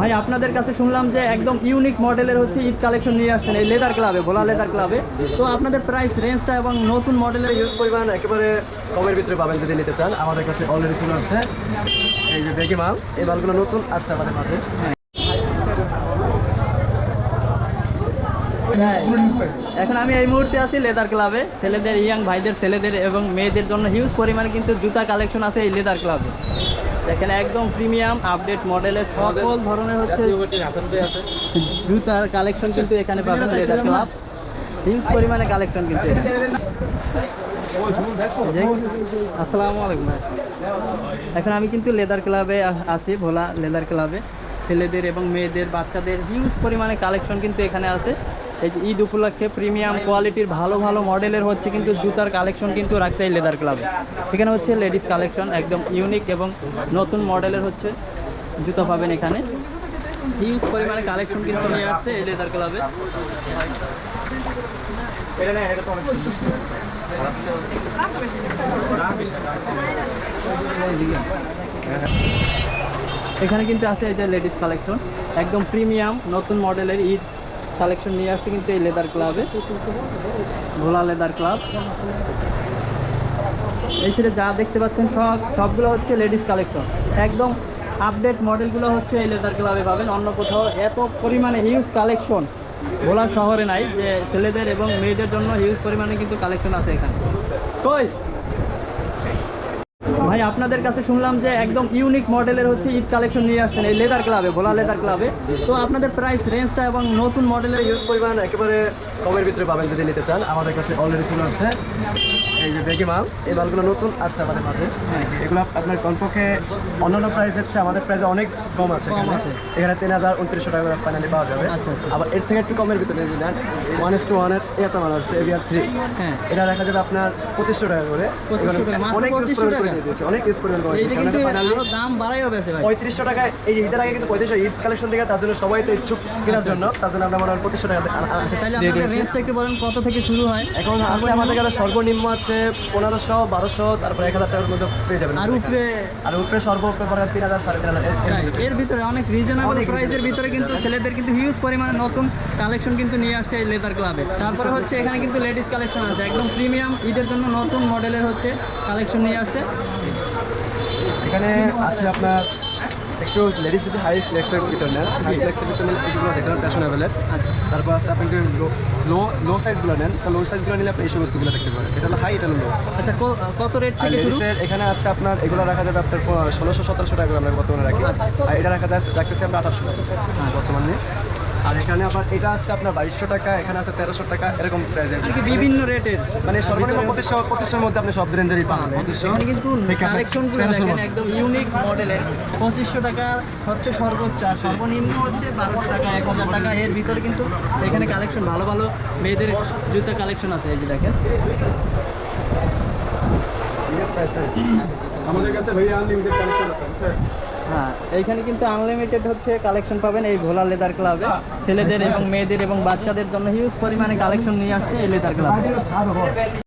ভাই, আপনাদের কাছে শুনলাম যে একদম ইউনিক মডেলের হচ্ছে ঈদ কালেকশন নিয়ে আসছেন, এই লেদার ক্লাবে ভোলা লেদার ক্লাবে তো আপনাদের প্রাইস রেঞ্জটা এবং নতুন মডেলের ইউজ পরিমাণ একেবারে কমের ভিতরে পাবেন যদি নিতে চান। আমাদের কাছে অলরেডি চলে আসছে। এই যে বেগি মাল, এই মালগুলো নতুন আসছে আমাদের মাঝে। এখন আমি এই মুহূর্তে আছি লেদার ক্লাবে ছেলেদের ইয়াং ভাইদের, ছেলেদের এবং মেয়েদের জন্য হিউজ পরিমাণে কিন্তু জুতা কালেকশন আছে এই লেদার ক্লাবে দেখেন একদম প্রিমিয়াম আপডেট মডেলের সকল ধরনের হচ্ছে জুতার কালেকশন কিন্তু এখানে পাবেন লেদার ক্লাব হিউজ পরিমাণে কালেকশন কিন্তু। আসসালামু আলাইকুম। এখন আমি কিন্তু লেদার ক্লাবে আছি ভোলা লেদার ক্লাবে ছেলেদের এবং মেয়েদের বাচ্চাদের হিউজ পরিমাণে কালেকশন কিন্তু এখানে আছে এই যে ঈদ উপলক্ষে প্রিমিয়াম কোয়ালিটির ভালো ভালো মডেলের হচ্ছে কিন্তু জুতার কালেকশন কিন্তু রাখছে এই লেদার ক্লাবে এখানে হচ্ছে লেডিস কালেকশন একদম ইউনিক এবং নতুন মডেলের হচ্ছে জুতো পাবেন এখানে। হিউজ পরিমাণে কালেকশন কিন্তু নিয়ে আসছে এই লেদার ক্লাবে এখানে কিন্তু আছে এই যে লেডিস কালেকশন একদম প্রিমিয়াম নতুন মডেলের ঈদ কালেকশন নিয়ে আসছে কিন্তু এই লেদার ক্লাবে। Bhola leather club. এই সাইডে যা দেখতে পাচ্ছেন সব সবগুলো হচ্ছে লেডিস কালেকশন। একদম আপডেট মডেলগুলো হচ্ছে এই লেদার ক্লাবে পাবেন। অন্য কোথাও এত পরিমাণে হিউজ কালেকশন ভোলা শহরে নাই যে ছেলেদের এবং মেয়েদের জন্য হিউজ পরিমাণে কিন্তু কালেকশন আছে এখানে। কই? ভাই আপনাদের কাছে শুনলাম যে একদম ইউনিক মডেলের হচ্ছে ঈদ কালেকশন নিয়ে আসছেন এই লেদার ক্লাবে ভোলা লেদার ক্লাবে তো আপনাদের প্রাইস রেঞ্জটা এবং নতুন মডেলের ইউজ পরিমাণ একেবারে কমের ভিতরে পাবেন যদি নিতে চান। আমাদের কাছে অলরেডি চলে আসছে। এই যে বেগি মাল এই মালগুলো নতুন আসছে আমাদের মাঝে। এগুলো আপনার কমপক্ষে অন্যান্য প্রাইস হচ্ছে আমাদের প্রাইসে অনেক কম আছে এখানে। তিন হাজার উনত্রিশশো টাকা করে ফাইনালি পাওয়া যাবে। আচ্ছা, আচ্ছা। আবার এর থেকে একটু কমের ভিতরে যদি নেন। ওয়ান এস টু ওয়ানের একটা মাল আসছে এভিআর থ্রি হ্যাঁ। এটা দেখা যাবে আপনার পঁচিশশো টাকা করে। 2500 টাকা, মাত্র অনেক করে দিয়েছে। অনেক দাম পঁয়ত্রিশশো টাকায় এই ঈদের আগে কিন্তু পঁয়ত্রিশশো ঈদ কালেকশন থেকে তার জন্য সবাই তো ইচ্ছুক কেনার জন্য। তার জন্য আমরা মনে হয় পঁচিশশো টাকা দিয়ে দিয়েছি। একটু বলেন কত থেকে শুরু হয়? এখন আছে আমাদের কাছে সর্বনিম্ন আছে পনেরোশো বারোশো তারপরে এক হাজার টাকার মধ্যে পেয়ে যাবেন আর উপরে? আর উপরে সর্বপরে পরে তিন হাজার সাড়ে তিন হাজার এর- ভিতরে। অনেক রিজনেবল অনেক প্রাইসের ভিতরে কিন্তু ছেলেদের কিন্তু হিউজ পরিমাণে নতুন কালেকশন কিন্তু নিয়ে আসছে এই লেদার ক্লাবে তারপরে হচ্ছে এখানে কিন্তু লেডিস কালেকশন আছে। একদম প্রিমিয়াম ঈদের জন্য নতুন মডেলের হচ্ছে কালেকশন নিয়ে আসছে। এখানে আছে আপনার একটু লেডিস যদি হাই ফ্লেক্সের ভিতরে হাই ফ্লেক্সের ভিতরে এইগুলো দেখলাম ফ্যাশনেবলের আচ্ছা তারপর আছে আপনি যদি লো লো লো সাইজগুলো নেন তো লো সাইজগুলো নিলে আপনি এই সমস্তগুলো দেখতে পারেন। এটা হলো হাই এটা হলো লো আচ্ছা কত রেট থেকে শুরু? লেডিসের এখানে আছে আপনার এগুলো রাখা যাবে আপনার ষোলোশো সতেরোশো টাকা আমরা বর্তমানে রাখি। আর এটা রাখা যায় রাখতেছি আমরা আঠারোশো টাকা। বর্তমানে। আর এখানে আবার এটা আছে আপনার বাইশশো টাকা এখানে আছে তেরোশো টাকা এরকম কি বিভিন্ন রেটের। মানে সর্বনিম্ন পঁচিশশো পঁচিশের মধ্যে আপনি সব রেঞ্জেরই পাবেন। পঁচিশশো কিন্তু কালেকশনগুলো। একদম ইউনিক মডেলের পঁচিশশো টাকা হচ্ছে সর্বোচ্চ আর সর্বনিম্ন হচ্ছে বারোশো টাকা এক হাজার টাকা। এর ভিতরে কিন্তু এখানে কালেকশন ভালো ভালো মেয়েদের জুতা কালেকশন আছে এই যে দেখেন। আমাদের কাছে ভাইয়া আনলিমিটেড কালেকশন আছে হ্যাঁ এইখানে কিন্তু আনলিমিটেড হচ্ছে কালেকশন পাবেন এই ভোলা লেদার ক্লাবে ছেলেদের এবং মেয়েদের এবং বাচ্চাদের জন্য হিউজ পরিমাণে কালেকশন নিয়ে আসছে এই লেদার ক্লাবে